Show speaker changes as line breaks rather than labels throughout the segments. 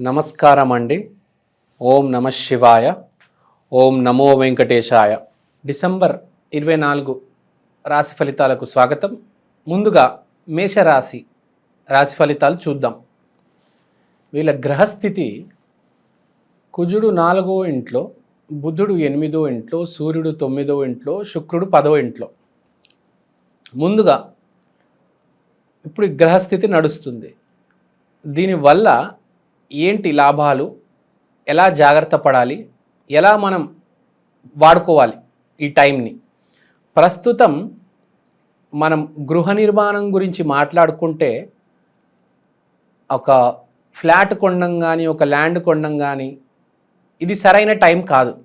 నమస్కారం అండి ఓం నమ శివాయ. ఓం నమో వెంకటేశాయ. డిసెంబర్ ఇరవై నాలుగు రాశి ఫలితాలకు స్వాగతం. ముందుగా మేషరాశి రాశి ఫలితాలు చూద్దాం. వీళ్ళ గ్రహస్థితి కుజుడు నాలుగో ఇంట్లో బుధుడు ఎనిమిదో ఇంట్లో సూర్యుడు తొమ్మిదో ఇంట్లో శుక్రుడు పదో ఇంట్లో. ముందుగా ఇప్పుడు గ్రహస్థితి నడుస్తుంది. దీనివల్ల ఏంటి లాభాలు? ఎలా జాగ్రత్త పడాలి? ఎలా మనం వాడుకోవాలి ఈ టైంని? ప్రస్తుతం మనం గృహ నిర్మాణం గురించి మాట్లాడుకుంటే ఒక ఫ్లాట్ కొనడం కానీ ఒక ల్యాండ్ కొనడం కానీ ఇది సరైన టైం కాదు.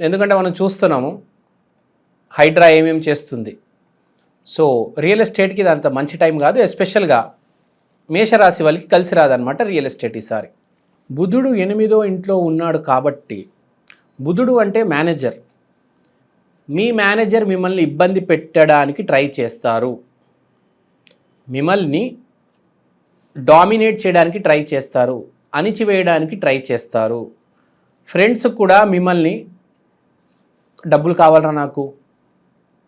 ఎందుకంటే మనం చూస్తున్నాము హైడ్రా ఏమేమి చేస్తుంది. సో రియల్ ఎస్టేట్కి ఇది అంత మంచి టైం కాదు ఎస్పెషల్గా మేషరాశి వాళ్ళకి కలిసి రాదనమాట రియల్ ఎస్టేట్ ఈసారి బుధుడు ఎనిమిదో ఇంట్లో ఉన్నాడు కాబట్టి బుధుడు అంటే మేనేజర్ మీ మేనేజర్ మిమ్మల్ని ఇబ్బంది పెట్టడానికి ట్రై చేస్తారు. మిమ్మల్ని డామినేట్ చేయడానికి ట్రై చేస్తారు. అణిచివేయడానికి ట్రై చేస్తారు. ఫ్రెండ్స్ కూడా మిమ్మల్ని డబ్బులు కావాలరా నాకు?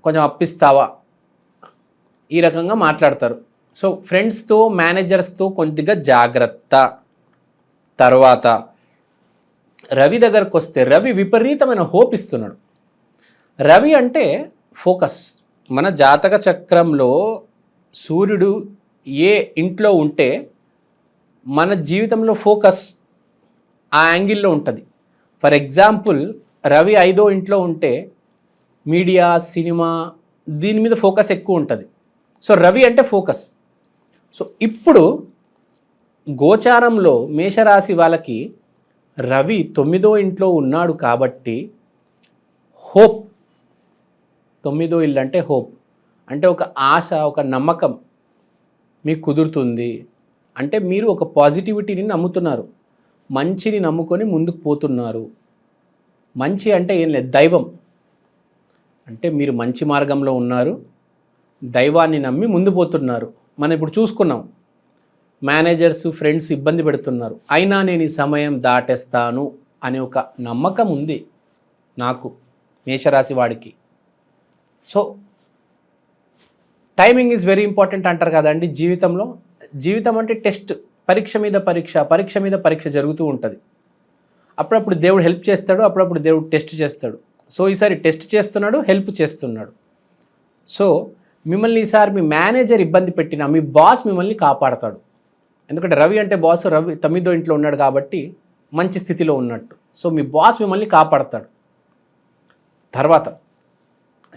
కొంచెం అప్పిస్తావా? ఈ రకంగా మాట్లాడతారు. సో ఫ్రెండ్స్తో మేనేజర్స్తో కొద్దిగా జాగ్రత్త. తర్వాత రవి దగ్గరకు వస్తే రవి విపరీతమైన హోప్ ఇస్తున్నాడు. రవి అంటే ఫోకస్. మన జాతక చక్రంలో సూర్యుడు ఏ ఇంట్లో ఉంటే మన జీవితంలో ఫోకస్ ఆ యాంగిల్లో ఉంటుంది. ఫర్ ఎగ్జాంపుల్ రవి ఐదో ఇంట్లో ఉంటే మీడియా సినిమా దీని మీద ఫోకస్ ఎక్కువ ఉంటుంది. సో రవి అంటే ఫోకస్. సో ఇప్పుడు గోచారంలో మేషరాశి వాళ్ళకి రవి తొమ్మిదో ఇంట్లో ఉన్నాడు కాబట్టి హోప్ తొమ్మిదో ఇల్లు అంటే హోప్ అంటే ఒక ఆశ ఒక నమ్మకం మీకు కుదురుతుంది. అంటే మీరు ఒక పాజిటివిటీని నమ్ముతున్నారు. మంచిని నమ్ముకొని ముందుకు పోతున్నారు. మంచి అంటే ఏం లేదు దైవం. అంటే మీరు మంచి మార్గంలో ఉన్నారు. దైవాన్ని నమ్మి ముందు పోతున్నారు. మనం ఇప్పుడు చూసుకున్నాం. మేనేజర్స్ ఫ్రెండ్స్ ఇబ్బంది పెడుతున్నారు. అయినా నేను ఈ సమయం దాటేస్తాను అనే ఒక నమ్మకం ఉంది నాకు మేషరాశి వాడికి. So timing is very important అంటారు కదండి. జీవితంలో జీవితం అంటే టెస్ట్ పరీక్ష మీద పరీక్ష పరీక్ష మీద పరీక్ష జరుగుతూ ఉంటుంది. అప్పుడప్పుడు దేవుడు హెల్ప్ చేస్తాడు అప్పుడప్పుడు దేవుడు టెస్ట్ చేస్తాడు. సో ఈసారి టెస్ట్ చేస్తున్నాడు హెల్ప్ చేస్తున్నాడు. సో మిమ్మల్ని ఈసారి మీ మేనేజర్ ఇబ్బంది పెట్టినా మీ బాస్ మిమ్మల్ని కాపాడతాడు. ఎందుకంటే రవి అంటే బాస్ రవి తొమ్మిదో ఇంట్లో ఉన్నాడు కాబట్టి మంచి స్థితిలో ఉన్నట్టు. సో మీ బాస్ మిమ్మల్ని కాపాడతాడు. తర్వాత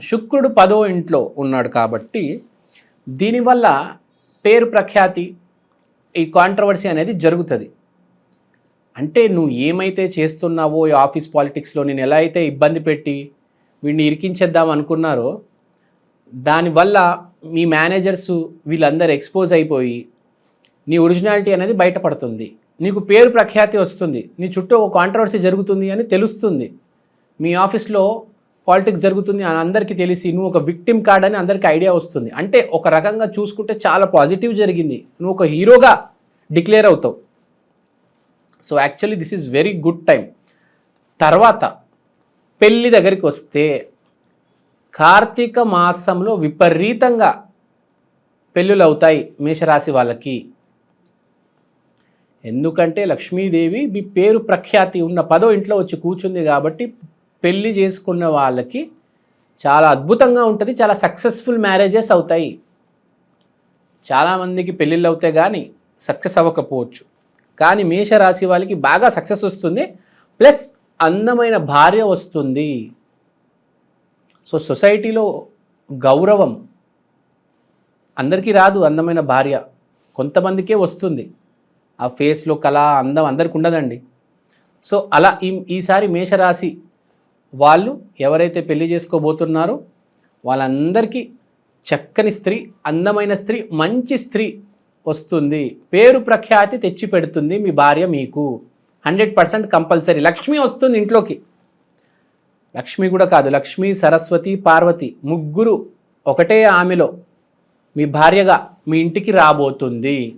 శుక్రుడు పదో ఇంట్లో ఉన్నాడు కాబట్టి దీనివల్ల పేరు ప్రఖ్యాతి ఈ కాంట్రవర్సీ అనేది జరుగుతుంది. అంటే నువ్వు ఏమైతే చేస్తున్నావో ఈ ఆఫీస్ పాలిటిక్స్లో నేను ఎలా అయితే ఇబ్బంది పెట్టి వీడిని ఇరికించేద్దాం అనుకున్నారో దానివల్ల మీ మేనేజర్స్ వీళ్ళందరూ ఎక్స్పోజ్ అయిపోయి నీ ఒరిజినాలిటీ అనేది బయటపడుతుంది. నీకు పేరు ప్రఖ్యాతి వస్తుంది. నీ చుట్టూ ఒక కాంట్రవర్సీ జరుగుతుంది అని తెలుస్తుంది. మీ ఆఫీస్లో పాలిటిక్స్ జరుగుతుంది అని అందరికీ తెలిసి నువ్వు ఒక విక్టిమ్ కార్డ్ అని అందరికీ ఐడియా వస్తుంది. అంటే ఒక రకంగా చూసుకుంటే చాలా పాజిటివ్ జరిగింది. నువ్వు ఒక హీరోగా డిక్లేర్ అవుతావు. So actually this is very good time తర్వాత పెళ్ళి దగ్గరికి వస్తే కార్తీక మాసంలో విపరీతంగా పెళ్ళిళ్ళు అవుతాయి మేషరాశి వాళ్ళకి. ఎందుకంటే లక్ష్మీదేవి మీ పేరు ప్రఖ్యాతి ఉన్న పదో ఇంట్లో వచ్చి కూర్చుంది కాబట్టి పెళ్ళి చేసుకున్న వాళ్ళకి చాలా అద్భుతంగా ఉంటుంది చాలా సక్సెస్ఫుల్ మ్యారేజెస్ అవుతాయి. చాలామందికి పెళ్ళిళ్ళు అవుతాయి కానీ సక్సెస్ అవ్వకపోవచ్చు. కానీ మేషరాశి వాళ్ళకి బాగా సక్సెస్ వస్తుంది ప్లస్ అందమైన భార్య వస్తుంది. సో సొసైటీలో గౌరవం అందరికీ రాదు అందమైన భార్య. కొంతమందికే వస్తుంది. ఆ ఫేస్లో కళ అందం అందరికి ఉండదండి. సో అలా ఈ ఈసారి మేషరాశి వాళ్ళు ఎవరైతే పెళ్ళి చేసుకోబోతున్నారో వాళ్ళందరికీ చక్కని స్త్రీ అందమైన స్త్రీ మంచి స్త్రీ వస్తుంది. పేరు ప్రఖ్యాతి తెచ్చి పెడుతుంది మీ భార్య మీకు. Hundred percent compulsory. లక్ష్మి వస్తుంది ఇంట్లోకి. లక్ష్మి కూడా కాదు లక్ష్మి సరస్వతి పార్వతి ముగ్గురు ఒకటే ఆమెలో మీ భార్యగా మీ ఇంటికి రాబోతుంది.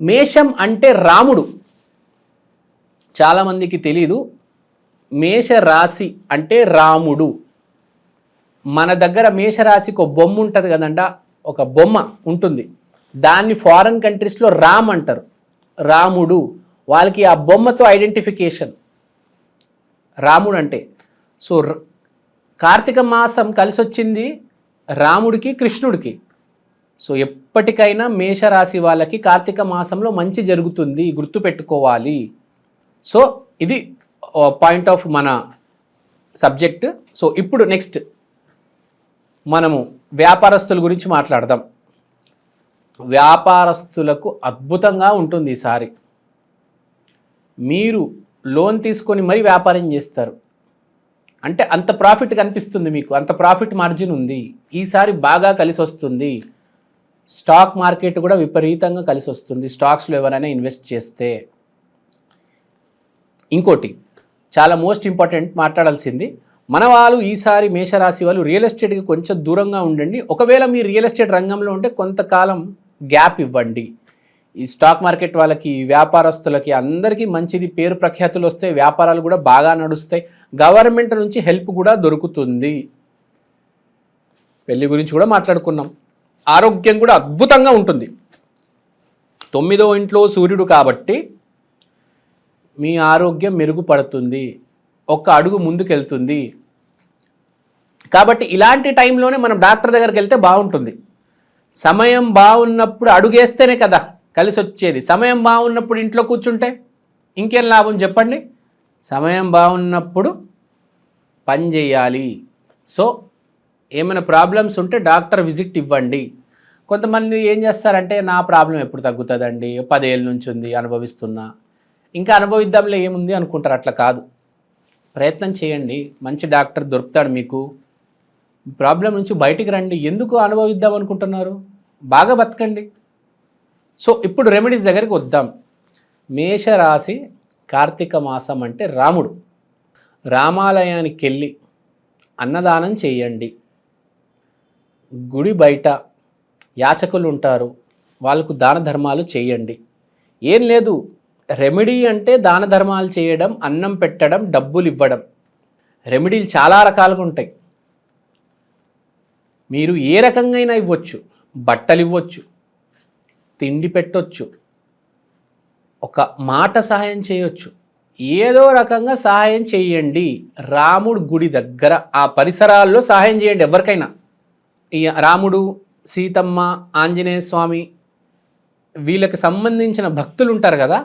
మేషం అంటే రాముడు. చాలామందికి తెలీదు మేష రాశి అంటే రాముడు. మన దగ్గర మేషరాశికి ఒక బొమ్మ ఉంటుంది కదండ ఒక బొమ్మ ఉంటుంది. దాన్ని ఫారెన్ కంట్రీస్లో రామ్ అంటారు రాముడు. వాళ్ళకి ఆ బొమ్మతో ఐడెంటిఫికేషన్ రాముడు అంటే సో ర- కార్తీక మాసం కలిసి వచ్చింది రాముడికి కృష్ణుడికి. సో ఎప్పటికైనా మేషరాశి వాళ్ళకి కార్తీక మాసంలో మంచి జరుగుతుంది గుర్తుపెట్టుకోవాలి. సో ఇది పాయింట్ ఆఫ్ మన సబ్జెక్ట్. సో ఇప్పుడు నెక్స్ట్ మనము వ్యాపారస్తుల గురించి మాట్లాడదాం. వ్యాపారస్తులకు అద్భుతంగా ఉంటుంది ఈసారి. మీరు లోన్ తీసుకొని మరీ వ్యాపారం చేస్తారు. అంటే అంత ప్రాఫిట్ కనిపిస్తుంది మీకు అంత ప్రాఫిట్ మార్జిన్ ఉంది ఈసారి బాగా కలిసి వస్తుంది. స్టాక్ మార్కెట్ కూడా విపరీతంగా కలిసి వస్తుంది స్టాక్స్లో ఎవరైనా ఇన్వెస్ట్ చేస్తే. ఇంకోటి చాలా మోస్ట్ ఇంపార్టెంట్ మాట్లాడాల్సింది మన వాళ్ళు ఈసారి మేషరాశి వాళ్ళు రియల్ ఎస్టేట్కి కొంచెం దూరంగా ఉండండి. ఒకవేళ మీ రియల్ ఎస్టేట్ రంగంలో ఉంటే కొంతకాలం గ్యాప్ ఇవ్వండి. ఈ స్టాక్ మార్కెట్ వాళ్ళకి వ్యాపారస్తులకి అందరికీ మంచిది పేరు ప్రఖ్యాతులు వస్తాయి వ్యాపారాలు కూడా బాగా నడుస్తాయి. గవర్నమెంట్ నుంచి హెల్ప్ కూడా దొరుకుతుంది. పెళ్ళి గురించి కూడా మాట్లాడుకున్నాం. ఆరోగ్యం కూడా అద్భుతంగా ఉంటుంది. తొమ్మిదో ఇంట్లో సూర్యుడు కాబట్టి మీ ఆరోగ్యం మెరుగుపడుతుంది. ఒక్క అడుగు ముందుకెళ్తుంది. కాబట్టి ఇలాంటి టైంలోనే మనం డాక్టర్ దగ్గరికి వెళ్తే బాగుంటుంది. సమయం బాగున్నప్పుడు అడుగేస్తేనే కదా. కలిసి వచ్చేది సమయం బాగున్నప్పుడు ఇంట్లో కూర్చుంటే ఇంకేం లాభం చెప్పండి? సమయం బాగున్నప్పుడు పని చేయాలి. సో ఏమైనా ప్రాబ్లమ్స్ ఉంటే డాక్టర్ విజిట్ ఇవ్వండి. కొంతమంది ఏం చేస్తారంటే నా ప్రాబ్లం ఎప్పుడు తగ్గుతుందండి? పదేళ్ళ నుంచి ఉంది అనుభవిస్తున్నా. ఇంకా అనుభవిద్దాంలే ఏముంది అనుకుంటారు. అట్లా కాదు. ప్రయత్నం చేయండి. మంచి డాక్టర్ దొరుకుతాడు మీకు. ప్రాబ్లం నుంచి బయటికి రండి. ఎందుకు అనుభవిద్దాం అనుకుంటున్నారు? బాగా బతకండి. సో ఇప్పుడు రెమెడీస్ దగ్గరికి వద్దాం. మేషరాశి కార్తీక మాసం అంటే రాముడు. రామాలయానికి వెళ్ళి అన్నదానం చేయండి. గుడి బయట యాచకులు ఉంటారు వాళ్ళకు దాన ధర్మాలు చేయండి. ఏం లేదు రెమెడీ అంటే దాన ధర్మాలు చేయడం అన్నం పెట్టడం డబ్బులు ఇవ్వడం. రెమెడీలు చాలా రకాలుగా ఉంటాయి. మీరు ఏ రకంగా అయినా ఇవ్వచ్చు బట్టలు ఇవ్వచ్చు తిండి పెట్టొచ్చు. ఒక మాట సహాయం చేయొచ్చు. ఏదో రకంగా సహాయం చేయండి. రాముడు గుడి దగ్గర ఆ పరిసరాల్లో సహాయం చేయండి ఎవరికైనా. రాముడు సీతమ్మ ఆంజనేయ స్వామి వీళ్ళకి సంబంధించిన భక్తులు ఉంటారు కదా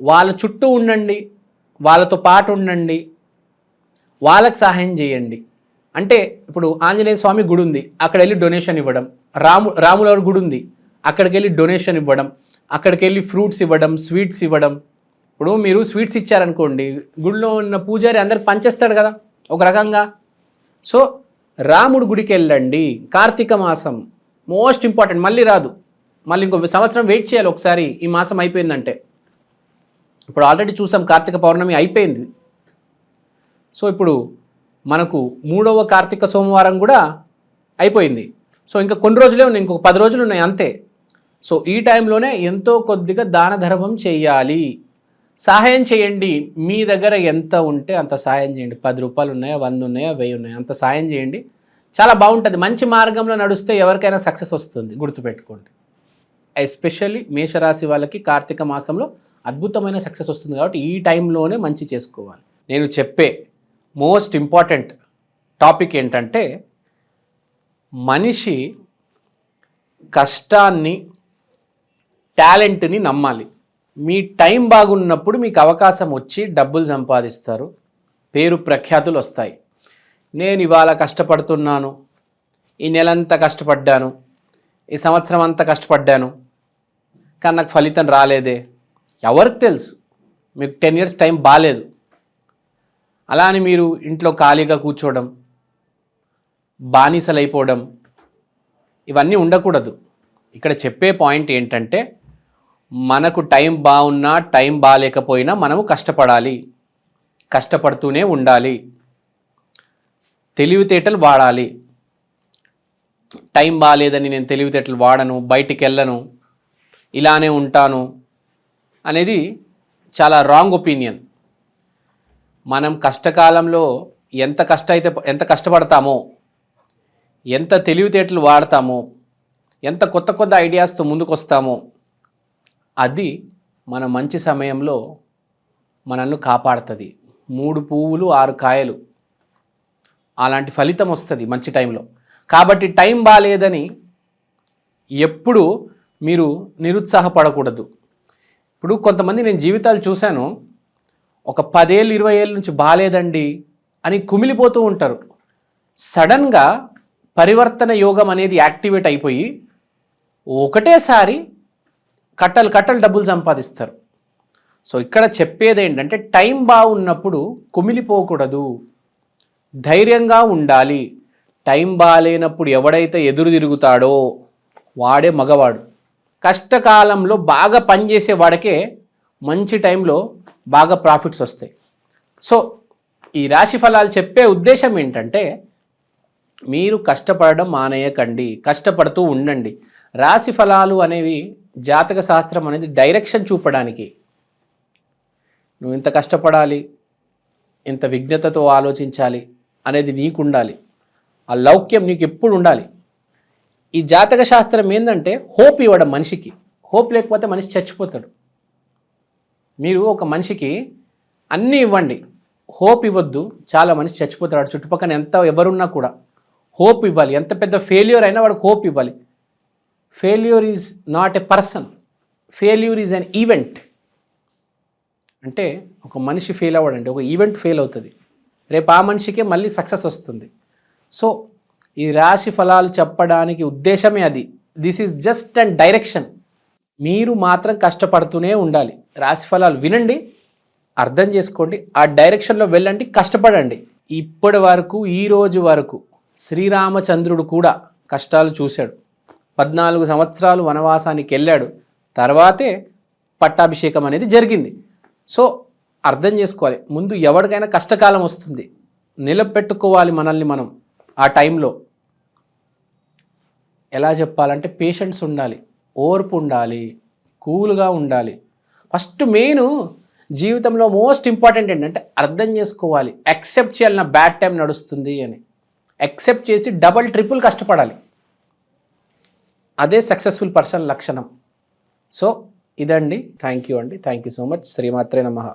వాళ్ళ చుట్టూ ఉండండి వాళ్ళతో పాటు ఉండండి వాళ్ళకి సహాయం చేయండి. అంటే ఇప్పుడు ఆంజనేయ స్వామి గుడి ఉంది అక్కడ వెళ్ళి డొనేషన్ ఇవ్వడం. రాము రాములవారి గుడి ఉంది. అక్కడికి వెళ్ళి డొనేషన్ ఇవ్వడం అక్కడికి వెళ్ళి ఫ్రూట్స్ ఇవ్వడం స్వీట్స్ ఇవ్వడం. ఇప్పుడు మీరు స్వీట్స్ ఇచ్చారనుకోండి గుడిలో ఉన్న పూజారి అందరికి పంచేస్తాడు కదా ఒక రకంగా. సో రాముడు గుడికి వెళ్ళండి కార్తీక మాసం మోస్ట్ ఇంపార్టెంట్ మళ్ళీ రాదు. మళ్ళీ ఇంకో సంవత్సరం వెయిట్ చేయాలి ఒకసారి ఈ మాసం అయిపోయిందంటే. ఇప్పుడు ఆల్రెడీ చూసాం కార్తీక పౌర్ణమి అయిపోయింది. సో ఇప్పుడు మనకు మూడవ కార్తీక సోమవారం కూడా అయిపోయింది. సో ఇంకా కొన్ని రోజులే ఉన్నాయి ఇంకొక పది రోజులు ఉన్నాయి అంతే. సో ఈ టైంలోనే ఎంతో కొద్దిగా దాన ధర్మం చేయాలి. సహాయం చేయండి. మీ దగ్గర ఎంత ఉంటే అంత సహాయం చేయండి. పది రూపాయలు ఉన్నాయా? వంద ఉన్నాయా? వెయ్యి ఉన్నాయా? అంత సహాయం చేయండి. చాలా బాగుంటుంది. మంచి మార్గంలో నడుస్తే ఎవరికైనా సక్సెస్ వస్తుంది. గుర్తుపెట్టుకోండి. ఎస్పెషల్లీ మేషరాశి వాళ్ళకి కార్తీక మాసంలో అద్భుతమైన సక్సెస్ వస్తుంది కాబట్టి ఈ టైంలోనే మంచి చేసుకోవాలి. నేను చెప్పే మోస్ట్ ఇంపార్టెంట్ టాపిక్ ఏంటంటే మనిషి కష్టాన్ని టాలెంట్ని నమ్మాలి. మీ టైం బాగున్నప్పుడు మీకు అవకాశం వచ్చి డబ్బులు సంపాదిస్తారు. పేరు ప్రఖ్యాతులు వస్తాయి. నేను ఇవాళ కష్టపడుతున్నాను. ఈ నెలంతా కష్టపడ్డాను. ఈ సంవత్సరం అంతా కష్టపడ్డాను. కానీ నాకు ఫలితం రాలేదే. ఎవరికి తెలుసు? మీకు టెన్ ఇయర్స్ టైం బాగాలేదు అలా అని మీరు ఇంట్లో ఖాళీగా కూర్చోవడం బానిసలైపోవడం ఇవన్నీ ఉండకూడదు. ఇక్కడ చెప్పే పాయింట్ ఏంటంటే మనకు టైం బాగున్నా టైం బాగాలేకపోయినా మనము కష్టపడాలి. కష్టపడుతూనే ఉండాలి. తెలివితేటలు వాడాలి. టైం బాగాలేదని నేను తెలివితేటలు వాడను బయటికి వెళ్ళను ఇలానే ఉంటాను అనేది చాలా రాంగ్ ఒపీనియన్. మనం కష్టకాలంలో ఎంత కష్ట అయితే ఎంత కష్టపడతామో ఎంత తెలివితేటలు వాడతామో ఎంత కొత్త కొత్త ఐడియాస్తో ముందుకు వస్తామో అది మన మంచి సమయంలో మనల్ని కాపాడుతుంది. మూడు పువ్వులు ఆరు కాయలు. అలాంటి ఫలితం వస్తుంది మంచి టైంలో. కాబట్టి టైం బాగాలేదని ఎప్పుడు మీరు నిరుత్సాహపడకూడదు. ఇప్పుడు కొంతమంది నేను జీవితాలు చూశాను. ఒక పదేళ్ళు ఇరవై ఏళ్ళ నుంచి బాగాలేదండి అని కుమిలిపోతూ ఉంటారు. సడన్గా పరివర్తన యోగం అనేది యాక్టివేట్ అయిపోయి ఒకటేసారి కట్టలు కట్టలు డబ్బులు సంపాదిస్తారు. సో ఇక్కడ చెప్పేది ఏంటంటే టైం బాగున్నప్పుడు కుమిలిపోకూడదు. ధైర్యంగా ఉండాలి. టైం బాగాలేనప్పుడు ఎవడైతే ఎదురు తిరుగుతాడో వాడే మగవాడు. కష్టకాలంలో బాగా పనిచేసే వాడికే మంచి టైంలో బాగా ప్రాఫిట్స్ వస్తాయి. సో ఈ రాశి ఫలాలు చెప్పే ఉద్దేశం ఏంటంటే మీరు కష్టపడడం మానేయకండి కష్టపడుతూ ఉండండి. రాశి ఫలాలు అనేవి జాతక శాస్త్రం అనేది డైరెక్షన్ చూపడానికి. నువ్వు ఇంత కష్టపడాలి ఇంత విజ్ఞతతో ఆలోచించాలి అనేది నీకు ఉండాలి ఆ లౌక్యం నీకు ఎప్పుడు ఉండాలి ఈ జాతక శాస్త్రం ఏంటంటే హోప్ ఇవ్వడం మనిషికి. హోప్ లేకపోతే మనిషి చచ్చిపోతాడు. మీరు ఒక మనిషికి అన్నీ ఇవ్వండి. హోప్ ఇవ్వద్దు చాలా మనిషి చచ్చిపోతాడు. చుట్టుపక్కల ఎంత ఎవరున్నా కూడా హోప్ ఇవ్వాలి. ఎంత పెద్ద ఫెయిల్యూర్ అయినా వాడికి హోప్ ఇవ్వాలి. Failure is not a person failure is an event అంటే ఒక మనిషి ఫెయిల్ అవ్వడండి. ఒక ఈవెంట్ ఫెయిల్ అవుతుంది. రేపు ఆ మనిషికే మళ్ళీ సక్సెస్ వస్తుంది. సో ఈ రాశి ఫలాలు చెప్పడానికి ఉద్దేశమే అది. This is just and direction మీరు మాత్రం కష్టపడుతూనే ఉండాలి. రాశి ఫలాలు వినండి అర్థం చేసుకోండి ఆ డైరెక్షన్లో వెళ్ళండి కష్టపడండి. ఇప్పటి వరకు ఈ రోజు వరకు శ్రీరామచంద్రుడు కూడా కష్టాలు చూశాడు. పద్నాలుగు సంవత్సరాలు వనవాసానికి వెళ్ళాడు తర్వాతే పట్టాభిషేకం అనేది జరిగింది. సో అర్థం చేసుకోవాలి. ముందు ఎవరికైనా కష్టకాలం వస్తుంది. నిలబెట్టుకోవాలి మనల్ని మనం ఆ టైంలో. ఎలా చెప్పాలంటే పేషెన్స్ ఉండాలి. ఓర్పు ఉండాలి. కూల్గా ఉండాలి. ఫస్ట్ మెయిన్ జీవితంలో మోస్ట్ ఇంపార్టెంట్ ఏంటంటే అర్థం చేసుకోవాలి. యాక్సెప్ట్ చేయాలి నా బ్యాడ్ టైం నడుస్తుంది అని. యాక్సెప్ట్ చేసి డబల్ ట్రిపుల్ కష్టపడాలి. అదే సక్సెస్ఫుల్ పర్సన్ లక్షణం. సో ఇదండి. థ్యాంక్ యూ అండి. థ్యాంక్ యూ సో మచ్ శ్రీమాత్రే నమ.